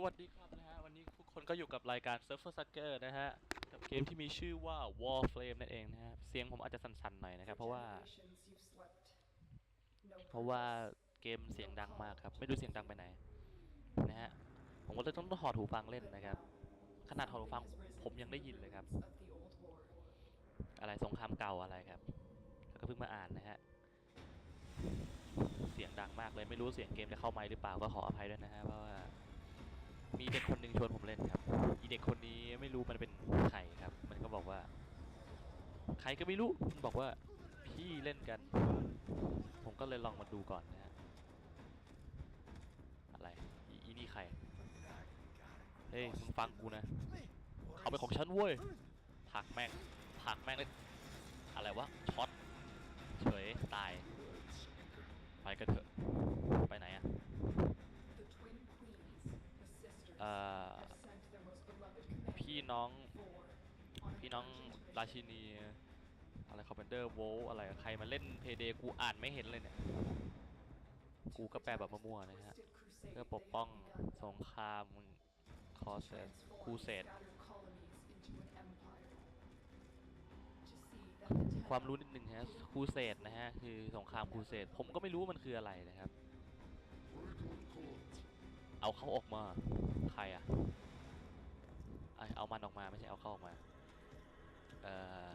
สวัสดีครับนะฮะวันนี้ทุกคนก็อยู่กับรายการ Surfer Sucker นะฮะ กับเกมที่มีชื่อว่า Warframe นั่นเองนะฮะ เสียงผมอาจจะสั่นๆหน่อยนะครับ เพราะว่า เพราะว่าเกมเสียงดังมากครับ ไม่รู้เสียงดังไปไหนนะฮะ ผมก็เลยต้องถอดหูฟังเล่นนะครับ ขนาดถอดหูฟังผมยังได้ยินเลยครับ อะไรสงครามเก่าอะไรครับ แล้วก็เพิ่งมาอ่านนะฮะ เสียงดังมากเลยไม่รู้เสียงเกมจะเข้าไมหรือเปล่าก็ขออภัยด้วยนะฮะเพราะว่า มีเด็กคนหนึ่งชวนผมเล่นครับ อีเด็กคนนี้ไม่รู้มันเป็นใครครับ มันก็บอกว่า ใครก็ไม่รู้มันบอกว่าพี่เล่นกัน ผมก็เลยลองมาดูก่อนนะฮะ อะไรออีนี่ใคร เฮ้ยมึงฟังกูนะ เขาเป็นของฉันเว้ยผักแม่งผักแม่งเลยอะไรวะช็อตเฉยตาย ไปกันเถอะ ไปไหนอะ เอ่อ พี่น้อง พี่น้องราชินี อะไรคอมเมนเดอร์โวอะไรใครมาเล่นเพเดกูอ่านไม่เห็นเลยเนี่ย กูก็แปลแบบมั่วๆนะฮะ เพื่อปกป้องสงครามคอเซสคูเซตความรู้นิดนึงฮะคูเซตนะฮะ คือสงครามคูเซตผมก็ไม่รู้ว่ามันคืออะไรนะครับ เอาเขาออกมา ใครอะไอเอามันออกมาไม่ใช่เอาเข้าออกมา เอ่อ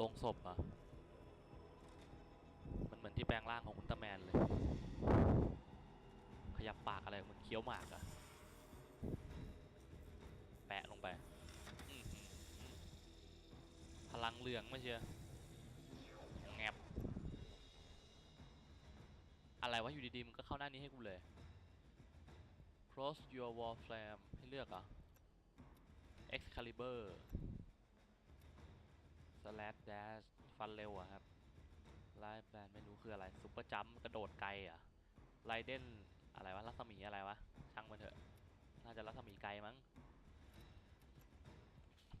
ลงศพอะมันเหมือนที่แปลงร่างของอุลตร้าแมนเลย ขยับปากอะไรเหมือนเคี้ยวหมากอะแปะลงไป พลังเหลืองไม่เชียแงบอะไรวะอยู่ดีๆมันก็เข้าหน้านี้ให้กูเลย cross your wall flame ให้เลือกอะ excalibur slash dash ฟันเร็วอะครับไลฟ์แบนไม่รู้คืออะไรซุปเปอร์จัมกระโดดไกลอะไรเดนอะไรวะรัศมีอะไรวะ ช่างมันเถอะ น่าจะรัศมีไกลมั้ง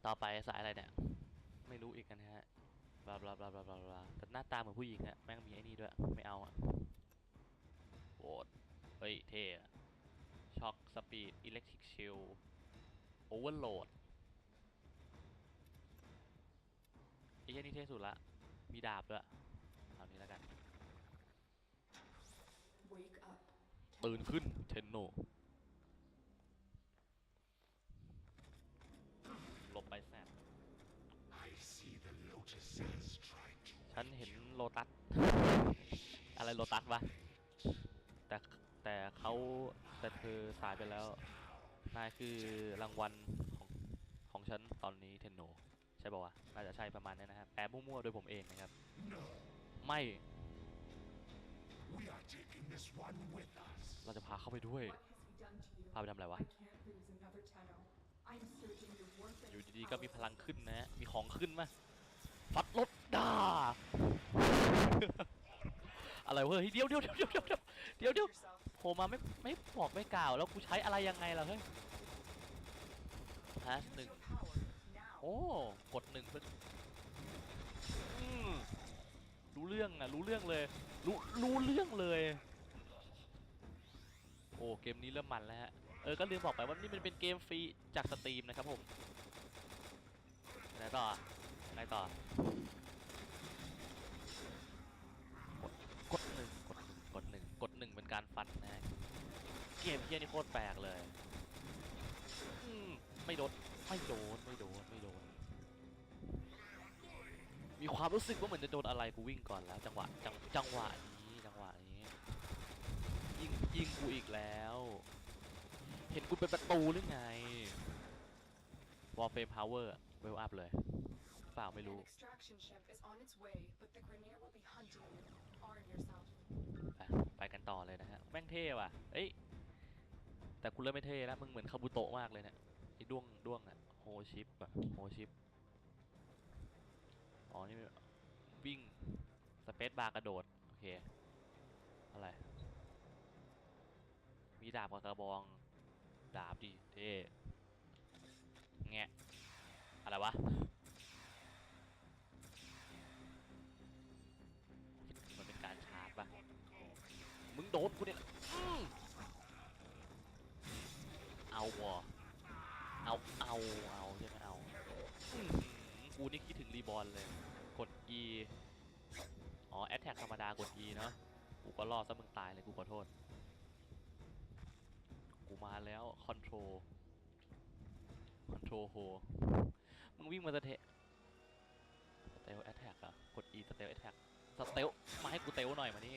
ต่อไปสายอะไรเนี่ย ไม่รู้อีกนะฮะบลาบลาบลาบลาบลาบลาแต่หน้าตาเหมือนผู้หญิงอะแม่งมีไอ้นี่ด้วย ไม่เอาอะโหดเฮ้ย เท่อะ ช็อคสปีดอิเล็กทริกชิลโอเวอร์โหลดไอ้เหี้ยนี่เท่สุดละ มีดาบด้วยเอานี้แล้วกันตื่นขึ้นเทนโนหลบไปแซบ I see the lotuses try to ฉันเห็นโลตัส อะไรโลตัสวะ แต่ แต่เขาแต่เธอสายไปแล้ว นายคือรางวัลของของฉันตอนนี้เทนโนใช่ป่าวะน่าจะใช่ประมาณนี้นะครับ แปลมั่วๆโดยผมเองนะครับ ไม่ เราจะพาเข้าไปด้วย พาไปทำอะไรวะ อยู่ดีๆก็มีพลังขึ้นนะฮะ มีของขึ้นมาฟัดรถด่า อะไรเว้ยเดี๋ยวเดี๋ยวเดี๋ยวเดี๋ยวเดี๋ยวเดี๋ยว โผล่มาไม่ไม่บอกไม่กล่าว แล้วกูใช้อะไรยังไงล่ะเฮ้ยพาสหนึ่งโอ้กดหนึ่งเพื่อรู้เรื่องอะรู้เรื่องเลย รู้รู้เรื่องเลย โอ้เกมนี้เริ่มมันแล้วฮะเออก็ลืมบอกไปว่านี่มันเป็นเกมฟรีจากสตรีมนะครับผมไหนต่อไหนต่อกดหนึ่งกดหนึ่งกดหนึ่ง การฟันนะเกมเฮียนี่โคตรแปลกเลยไม่โดนไม่โดนไม่โดนไม่โดน มีความรู้สึกว่าเหมือนจะโดนอะไรกูวิ่งก่อนแล้ว จังหวะจังจังหวะนี้จังหวะนี้ยิงยิงกูอีกแล้ว เห็นกูเป็นประตูหรือไงวอลเฟมพาวเวอร์เวลอัพเลยเปล่าไม่รู้ ไปไปกันต่อเลยนะฮะ แม่งเท่ว่ะ เอ้ย แต่กูเริ่มไม่เท่แล้ว มึงเหมือนคาบุโตะมากเลยเนี่ยไอ้ด้วงด้วงอะโฮชิปอะโฮชิป อ๋อ นี่วิ่ง สเปซบาร์กระโดด โอเค อะไร มีดาบกับกระบอง ดาบดิเท่แงะอะไรวะ บกูเนี่ยเอาวอเอาเอาเอาใช่ไหมเอากูนี่คิดถึงรีบอลเลย กด E อ๋อแอตแทกธรรมดากด E เนาะกูก็รอซะมึงตายเลยกูขอโทษ กูมาแล้วคอนโทรลคอนโทรลโฮมึงวิ่งมาจะเทสเตลแอตแทกอะกด E สเตลแอตแทกสเตลมาให้กูเตลหน่อยมานี่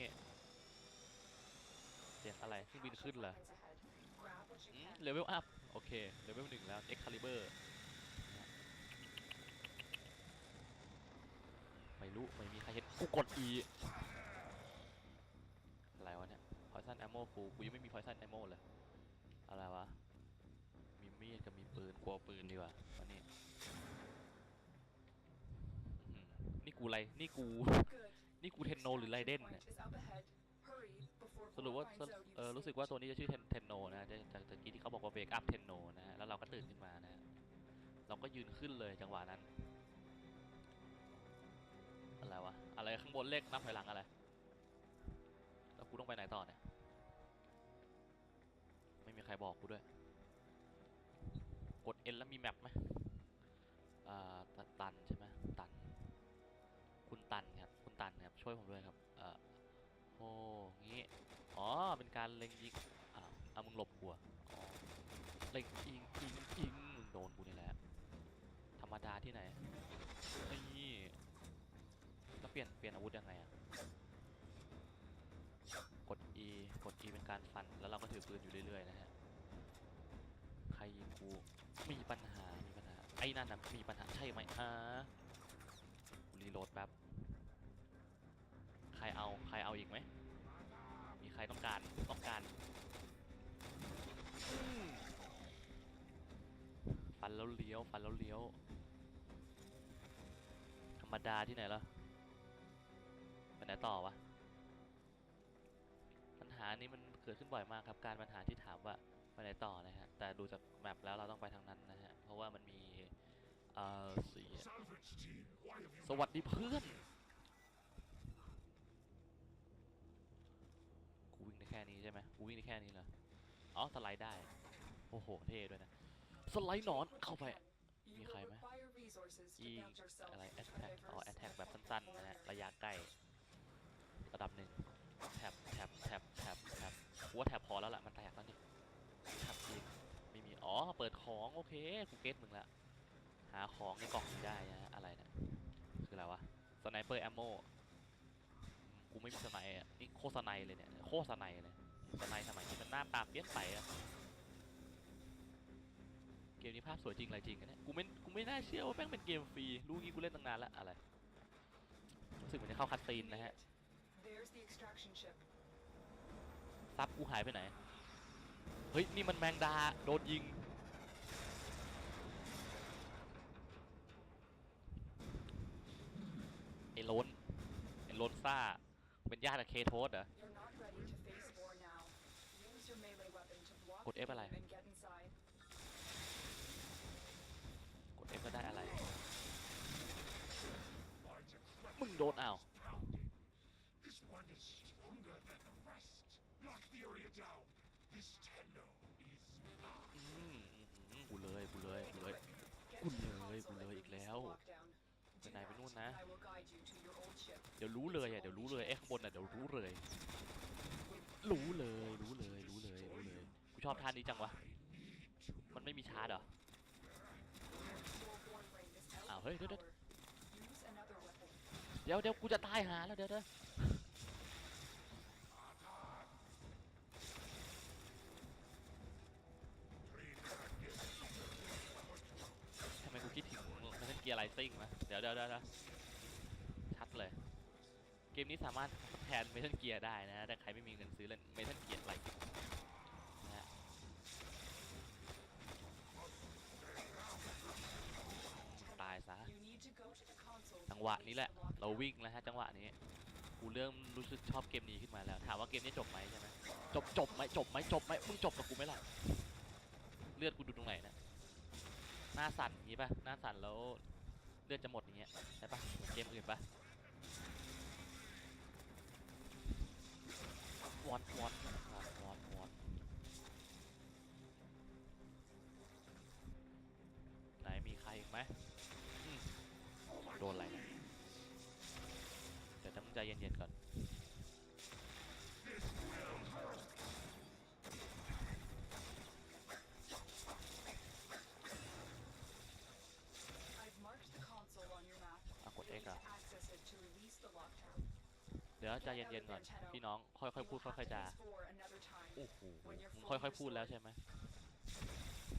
เสียงอะไรเครื่องบินขึ้นเหรอ Grab what you อืม can. เลเวลอัพโอเคเลเวลหนึ่งแล้ว Excalibur ไม่รู้ ไม่มีใครเห็นกูกด E อะไรวะเนี่ย Poison Ammo กูกูยังไม่มี Poison Ammo เลย อะไรวะ มีมีดกับมีปืนกลัวปืนดีกว่าวันนี้อื้อหือนี่กูอะไร นี่กู Good. นี่กูเทนโนหรือไรเดน Point เนี่ย is up ahead. Hurry before สรุปว่าเออรู้สึกว่าตัวนี้จะชื่อเทนเทนโนนะจากจากตะกี้ที่เขาบอกว่าเบรกอัพเทนโนนะฮะแล้วเราก็ตื่นขึ้นมานะฮะเราก็ยืนขึ้นเลยจังหวะนั้น อะไรวะ อะไรข้างบนเลขนับถอยหลังอะไร แล้วกูต้องไปไหนต่อเนี่ย ไม่มีใครบอกกูด้วย กด N แล้วมีแมปไหมอ่าตันตันใช่ไหมตัน คุณตันครับ คุณตันครับ ช่วยผมด้วยครับ เอ่อโอ้งี้ อ๋อ เป็นการเล็งยิงอ้าวอะมึงหลบกูอะอ๋อเล็งยิงยิงยิงมึงโดนกูนี่แหละ ธรรมดาที่ไหน นี่แล้วเปลี่ยนเปลี่ยนอาวุธยังไงอะกด E กด E เป็นการฟัน แล้วเราก็ถือปืนอยู่เรื่อยๆนะฮะ ใครยิงกูมีปัญหา มีปัญหา ไอ้นั่นนะมีปัญหาใช่ไหมอ่ากูรีโหลดแป๊บ ใครเอา ใครเอาอีกไหม รต้องการต้องการฟันแล้วเลี้ยวฟันแล้วเลี้ยว ธรรมดาที่ไหนล่ะไปไหนต่อวะปัญหานี้มันเกิดขึ้นบ่อยมากครับ การปัญหาที่ถามว่าไปไหนต่อนะฮะแต่ดูจากแมปแล้วเราต้องไปทางนั้นนะฮะเพราะว่ามันมีเอ่อสีสวัสดีเพื่อน กูวิ่งได้ แค่นี้ใช่ไหมกูวิ่งได้แค่นี้เหรออ๋อสไลด์ได้ โอ้โห เท่ด้วยนะ สไลด์หนอนเข้าไป มีใครไหมอีอะไรแอ t แทกอ๋อแอตแทกแบบสั้นๆนะฮะระยะใกล้ระดับหนึ่งแท็บแท็บแท็บแท็บแท็บว่าแท็บพอแล้วล่ะมันแตกแล้วนี่แท็บอีกไม่มีอ๋อเปิดของโอเคกูเก็ตมึงละหาของในกล่องนี้ได้นะอะไรเนี่ยคืออะไรวะสไนเปอร์แอมโม กูไม่มีสไนด์อะนี่โคตรสไนด์เลยเนี่ยโคตรสไนด์เลยสไนด์สมัยนี้มันหน้าตาเปลี่ยนไปอะเกมนี้ภาพสวยจริงอะไรจริงอะเนี่ยกูไม่กูไม่น่าเชื่อว่าแม่งเป็นเกมฟรีรู้งี้กูเล่นตั้งนานแล้วอะไรรู้สึกเหมือนจะเข้าคัตซีนนะฮะ There's the extraction ship. ซับกูหายไปไหนเฮ้ยนี่มันแมงดาโดนยิงไอ้โลนไอ้โลนซ่า เป็นญาติกับเคโทสเหรอ You're not ready to face war now. Use your melee weapon to block กด F อะไร the beam and get inside. กด F ก็ได้อะไร My decrepit มึงโดนอ้าว pounding? This one is stronger than the rest. Lock the area down. This tenno is mine. อืมอืมกูเลยกูเลยกูเลย Get Good to the lord, console good lord, and ik release the leo. lockdown. Do Bên này bên that, luôn hả? and I will guide you to your old ship. เดี๋ยวรู้เลยอะเดี๋ยวรู้เลยไอ้ข้างบนอะเดี๋ยวรู้เลย รู้เลยรู้เลยรู้เลยรู้เลยกูชอบท่านี้จังวะมันไม่มีชาร์จเหรอ Your Warborn ring is out À, of hơi, đứt, đứt. power. Use another weapon. เดี๋ยวเดี๋ยวกูจะตายหาแล้วเดี๋ยวเดี๋ยวทำไมกูคิดถึงมันเป็นเกียร์ไลซิ่งวะเดี๋ยวเดี๋ยวเดี๋ยว เลย เกมนี้สามารถแทนเมทัลเกียร์ได้นะแต่ใครไม่มีเงินซื้อเล่นเมทัลเกียร์ไลนะฮะตายซะจังหวะนี้แหละ เราวิ่งแล้วฮะจังหวะนี้กูเริ่มรู้สึกชอบเกมนี้ขึ้นมาแล้ว ถามว่าเกมนี้จบไหมใช่ไหมจบจบไหมจบไหมจบไหมมึงจบกับกูไหมล่ะเลือดกูดูตรงไหนนะหน้าสั่นอย่างงี้ป่ะหน้าสั่นแล้วเลือดจะหมดอย่างเงี้ยใช่ป่ะเหมือนเกมอื่นป่ะ อนวอนวอนวอนวอนไหนมีใครอีกไหมอืมโดนอะไรเนี่ยเดี๋ยวต้องใจเย็นๆก่อน I've marked the console on your map. อะกด You'll X need อะ to access it to release the lockdown. เดี๋ยวใจเย็นๆก่อนพี่น้อง ค่อยๆพูด You will ค่อย have ๆ to จา use four another time. โอ้โหมึงค่อยๆพูดแล้วใช่ไหม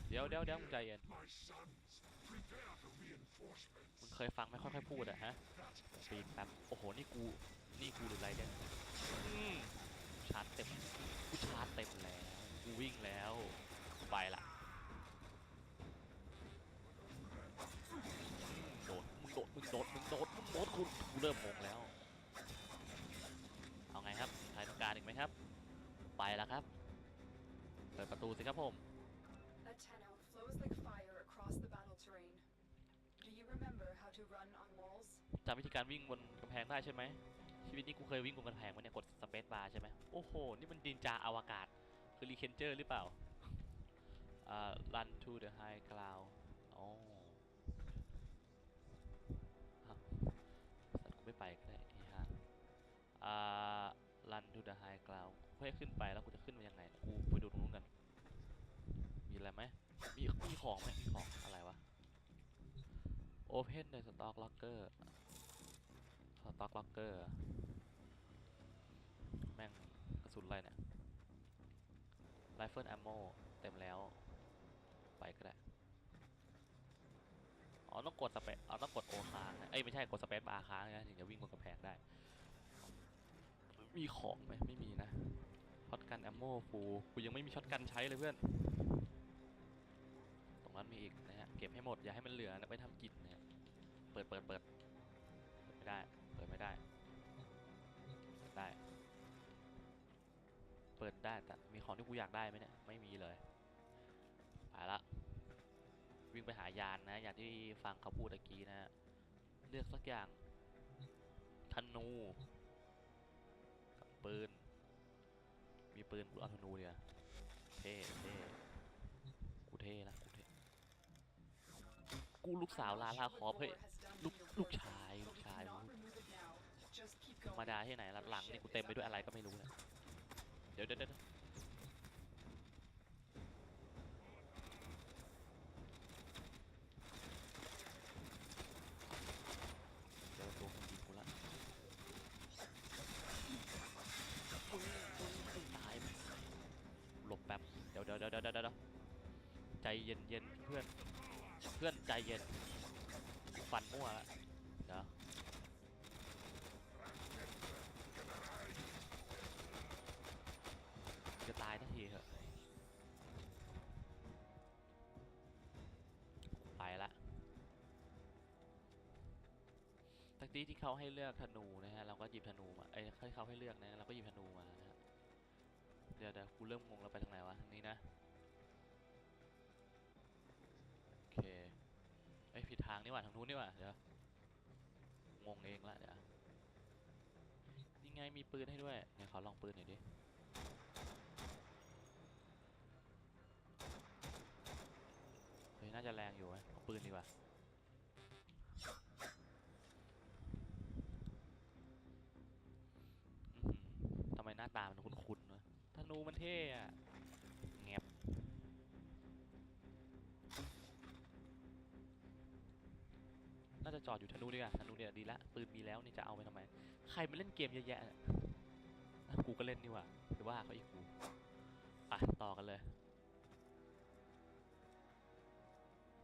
เดี๋ยวเดี๋ยวเดี๋ยวมึงใจเย็น My sons, prepare the reinforcements. มึงเคยฟังไหม่ค่อยๆพูดอะฮะ That ปีนแป๊บโอ้โหนี่กูนี่กูหรือไรเนี่ยอืมชาร์จเต็มกูชาร์จเต็มแล้วกูวิ่งแล้วไปละโดดมึงโดดมึงโดดมึงโดดมึงโดดกูกูเริ่มงงแล้ว เอาไงครับใครต้อ งการอีกไหมครับ ไปแล้วครับ เปิดประตูสิครับผม A Tenno flows like fire across the battle terrain. Do you remember how to run on walls? จำวิธีการวิ่งบนกำแพงได้ใช่ไหม ชีวิตนี้กูเคยวิ่งบนกำแพงมาเนี่ยกดสเปซบาร์ใช่ไหมโอ้โห นี่มันดินจาอวกาศ คือรีเคนเจอร์หรือเปล่า อ่า run to the high ground อ๋ออ้าวสัตว์กูไม่ไปก็ได้ไอ้ห่าอ่า run to the high ground เพื่อให้ขึ้นไปแล้วกูจะขึ้นมายังไง กูไปดูตรงนู้นกันมีอะไรไหมมีมีของไหมมีของอะไรวะ open the stock locker สต็อกล็อกเกอร์แม่งกระสุนอะไรเนี่ยไรเฟิลแอมโมเต็มแล้ว ไปก็ได้อ๋อต้องกดสเปซอ๋อต้องกดโอค้างนะเอ้ยไม่ใช่กดสเปซบาร์ค้างนะถึงจะวิ่งบนกระแพงได้ มีของไหมไม่มีนะช็อตกันแอมโมฟูกูยังไม่มีช็อตกันใช้เลยเพื่อน ตรงนั้นมีอีกนะฮะ เก็บให้หมดอย่าให้มันเหลือนะไปทำกินนะฮะ เปิดเปิดเปิดเปิดไม่ได้ เปิดไม่ได้ ได้ เปิดได้แต่มีของที่กูอยากได้ไหมเนี่ย ไม่มีเลย ไปละ วิ่งไปหายานนะ อย่างที่ฟังเขาพูดตะกี้นะ เลือกสักอย่างธนู ปืนกูเอาธนูเดียวเท่เท่กูเท่นะกูเท่กูลูกสาวลาลาคอเฮ้ยลูกลูกชายลูกชายมึง Just keep ธรรมดาที่ไหนหลังนี่กูเต็มไปด้วยอะไรก็ไม่รู้เนี่ยเดี๋ยวเดี๋ยวเดี๋ยวเจอตัวคนยิงกูละมึงมึงมึงตายไหมหลบแป๊บ เดี๋ยวเดี๋ยวเดี๋ยวเดี๋ยวเดี๋ยวใจเย็นเย็นเพื่อนเพื่อนใจเย็นฟันมั่วละเดี๋ยวจะตายทันทีเถอะไปละตะกี้ที่เขาให้เลือกธนูนะฮะเราก็หยิบธนูมาเอ้ให้เขาให้เลือกนะเราก็หยิบธนูมานะฮะเดี๋ยวเดี๋ยวกูเริ่มงงแล้วไปทางไหนวะทางนี้นะ นี่หว่าทางนู้นนี่หว่าเดี๋ยวงงเองละเดี๋ยวนี่ไงมีปืนให้ด้วยเนี่ยขอลองปืนหน่อยดิเฮ้ยน่าจะแรงอยู่ไหมเอาปืนดีกว่าทำไมหน้าตามันคุ้นๆวะธนูมันเท่อะ จอดอยู่ธนูดีกว่าธนูเนี่ยดีละปืนมีแล้วนี่จะเอาไปทำไม ใครมาเล่นเกมเยอะแยะเนี่ยกูก็เล่นนี่ว่าหรือว่าเขาอีกกูไปต่อกันเลย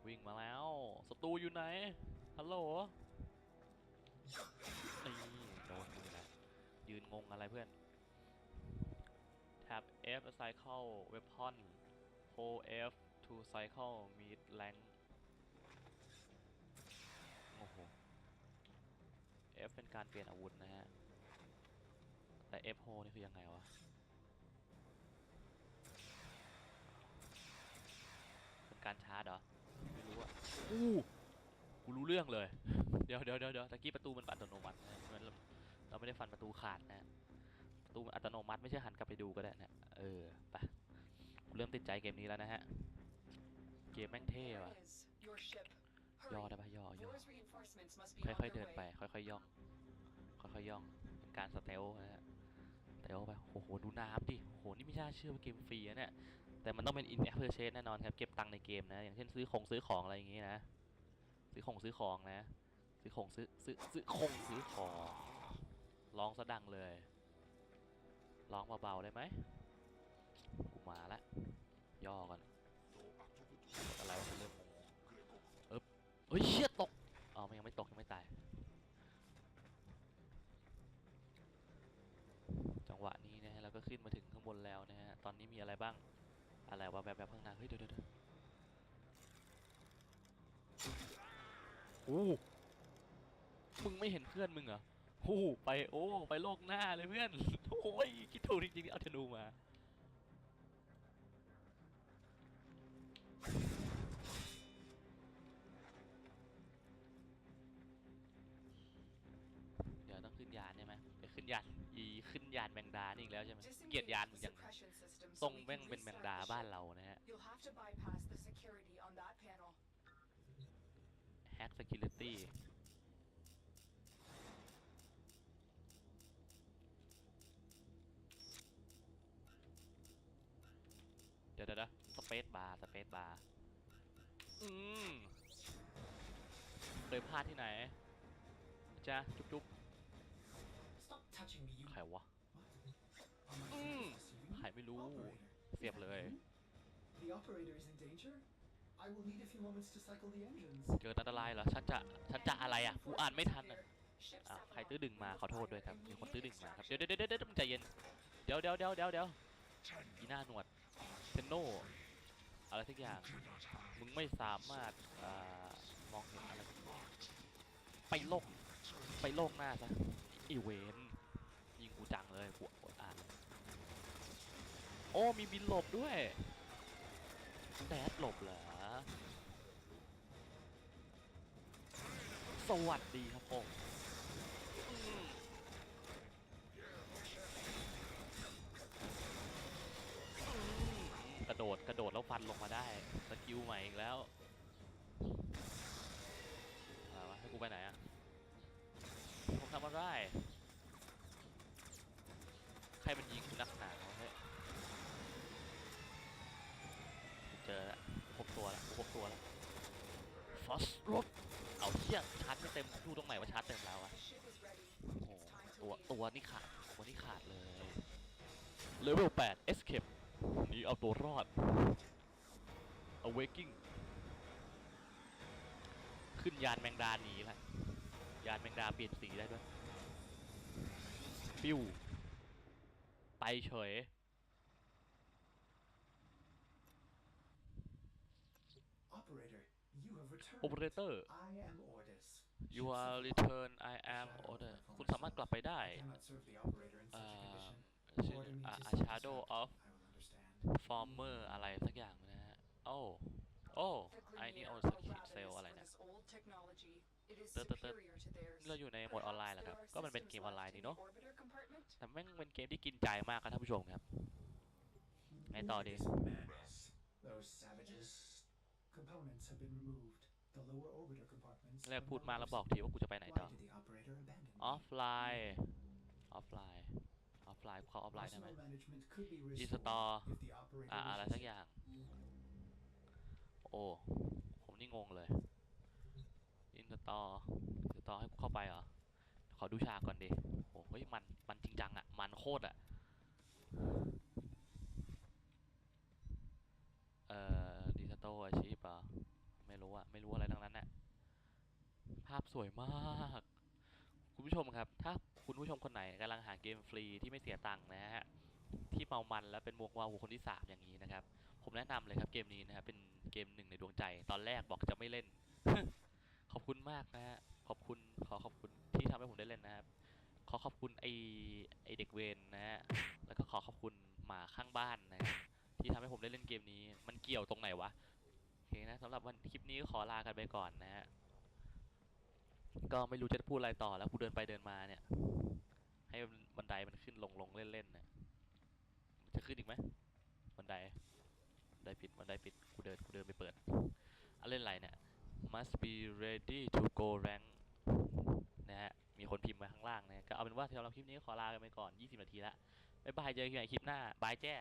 วิ่งมาแล้วศัตรูอยู่ไหนฮัลโหลนี่โดนมึงนะยืนงงอะไรเพื่อน Tab F cycle weapon Hold F to cycle mid rank โอ้โห F เป็นการเปลี่ยนอาวุธนะฮะ แต่ F hold นี่คือยังไงวะ เป็นการชาร์จเหรอ ไม่รู้อะอู้กูรู้เรื่องเลย เดี๋ยวเดี๋ยวเดี๋ยวตะกี้ประตูมันอัตโนมัตินะมันเราเราไม่ได้ฟันประตูขาดนะประตูอัตโนมัติไม่ใช่หันกลับไปดูก็ได้นะ เออ ไปกูเริ่มติดใจเกมนี้แล้วนะฮะ เกมแม่งเท่ There ว่ะ ย่อ Hurry. ได้ปะย่อย่อ Vor's reinforcements must be ค่อย on ๆเดิน their ไป way. ค่อยๆย่อง ค่อยๆย่องเป็นการสเตลนะฮะสเตลไปโอ้โหดูน้ำดิโอ้โหนี่ไม่น่าเชื่อว่าเกมฟรีนะเนี่ยแต่มันต้องเป็น in app purchase แน่นอนครับเก็บตังค์ในเกมนะอย่างเช่นซื้อของซื้อของอะไรอย่างงี้นะซื้อของซื้อของนะ ซื้อของซื้อซื้อซื้อของซื้อของร้องซะดังเลยร้องเบาๆได้ไหมกูมาละย่อก่อน เฮ้ยเชี่ยตกอ๋อมันยังไม่ตกยังไม่ตาย จังหวะนี้นะฮะเราก็ขึ้นมาถึงข้างบนแล้วนะฮะตอนนี้มีอะไรบ้างอะไรวะแบบแบบข้างหน้าเฮ้ยเดี๋ยวเดี๋ยวโอ้มึงไม่เห็นเพื่อนมึงเหรอโอ้ไปโอ้ไปโลกหน้าเลยเพื่อนโอ้ยคิดถูกจริงๆเอาธนูมา มงดานี่อีกแล้วใช่ไหมเกลียด Disengage ยาน the มึงอย่าง suppression system ทร so ง we แม่ง can เป็นแมง restart ดา the บ้าน ship. เรานะฮะ You'll have to bypass the security on that panel. Hack Security เดี๋ยวเดี๋ยวเดี๋ยวสเปซบาร์สเปซบาร์อืมเคยพลาดที่ไหนจ้าจุ๊บจุ๊บ Stop touching me, you. ใครวะ ใครไม่รู้ Operator, เสียบเลย the operator is in danger. I will need a few moments to cycle the engines. เกิดอันตรายเหรอ ฉันจะ ฉันจะอะไรอะ กูอ่านไม่ทันอะ Ship อะ satellite ใครตื้อดึงมาขอโทษด้วยครับ มีคนตื้อดึง Immediate มาครับ extraction. เดี๋ยวเดี๋ยวเดี๋ยวเดี๋ยวมึงใจเย็น เดี๋ยวเดี๋ยวเดี๋ยวเดี๋ยวเดี๋ยว Tenno, อีหน้าหนวดเทนโนอะไรสักอย่าง cannot have มึงไม่สามารถอ่ามองเห็นอะไร ไปโลก ไปโลกหน้าซะอีเวนยิงกูจังเลยกูอดอ่านเลย โอ้มีบินหลบด้วยแดดหลบเหรอ สวัสดีครับผมกระโดดกระโดดแล้วฟันลงมาได้สกิลใหม่อีกแล้วอะไรวะให้กูไปไหนอะผมทำอะไรใครมันยิงกูนักหนาวะเฮ้ย เจอแล้วพบตัวแล้วพบตัวแล้วฟอสรถเอาเชี่ยชาร์จไม่เต็มดูตรงไหนว่าชาร์จเต็มแล้วอะโอ้โหตัวตัวนี่ขาดตัวนี่ขาดเลยเลเวล8 escape นี่เอาตัวรอด awaking ขึ้นยานแมงดาหนีละยานแมงดาเปลี่ยนสีได้ด้วย ปิ้ว ไปเฉย Operator, you have returned. Operator I am Ordis. you Ship are satellite. return I am Shadow order platform คุณสามารถกลับไปได้ I cannot serve the operator in such a อ่า condition. ชื่อ Order me อ่า to อ่า cease shadow service. of I will understand. former อะไรสักอย่างนะฮะ โอ้ โอ้ The ไอ้นี่ Grineer เอา are สกิลเซล ravenous อะไร for เนี่ย this old technology. It is เติร์ดเติร์ดเติร์ด superior to theirs. เราอยู่ในโหมดออนไลน์แหละครับ Perhaps ก็มันเป็น there เก are มออนไลน์ systems นี่ left เนาะ in the orbiter compartment. แต่แม่งเป็นเกมที่กินใจมากครับท่านผู้ชมครับไงต่อดี This madness. Those savages. Components have been removed. The lower orbiter compartments. แรก are พูดมาแล้ว now บอกทีว่ากูจะไปไหน Why ต่อ did the operator abandon me? ออฟไลน์ ออฟไลน์ ออฟไลน์เข้าออฟไลน์ได้ไหม Arsenal management could be Install. restored if the operator อ่าอะไร wishes สัก it. อย่าง โอ้ ผมนี่งงเลยอินสตออินสตอให้กูเข้าไปเหรอ ขอดูฉากก่อนดิ โอ้เฮ้ยมัน มันจริงจังอะมันโคตรอะเอ่อ ดิจิตอลอาชีพอะ ไม่รู้อะไรทั้งนั้นอะภาพสวยมาก คุณผู้ชมครับ ถ้าคุณผู้ชมคนไหนกำลังหาเกมฟรีที่ไม่เสียตังค์นะฮะที่เมามันและเป็นมวงวาวหูคนที่สามอย่างนี้นะครับ ผมแนะนำเลยครับเกมนี้นะครับเป็นเกมหนึ่งในดวงใจ ตอนแรกบอกจะไม่เล่น ขอบคุณมากนะฮะขอบคุณขอขอบคุณที่ทำให้ผมได้เล่นนะครับ ขอขอบคุณไอไอเด็กเวนนะฮะแล้วก็ขอขอบคุณหมาข้างบ้านนะที่ทำให้ผมได้เล่นเกมนี้ มันเกี่ยวตรงไหนวะ เคนะสำหรับวันคลิปนี้ก็ขอลากันไปก่อนนะฮะก็ไม่รู้จะพูดอะไรต่อแล้วกูเดินไปเดินมาเนี่ย ให้บันไดมันขึ้นลงลงเล่นๆเนี่ยมันจะขึ้นอีกไหมบันไดบันไดปิดบันไดปิดกูเดินกูเดินไปเปิดอะเล่นอะไรเนี่ย must be ready to go rank นะฮะมีคนพิมพ์มาข้างล่างนะก็เอาเป็นว่าสำหรับคลิปนี้ขอลากันไปก่อน 20 นาทีละบ๊ายบายเจอกันใหม่คลิปหน้าบายแจ้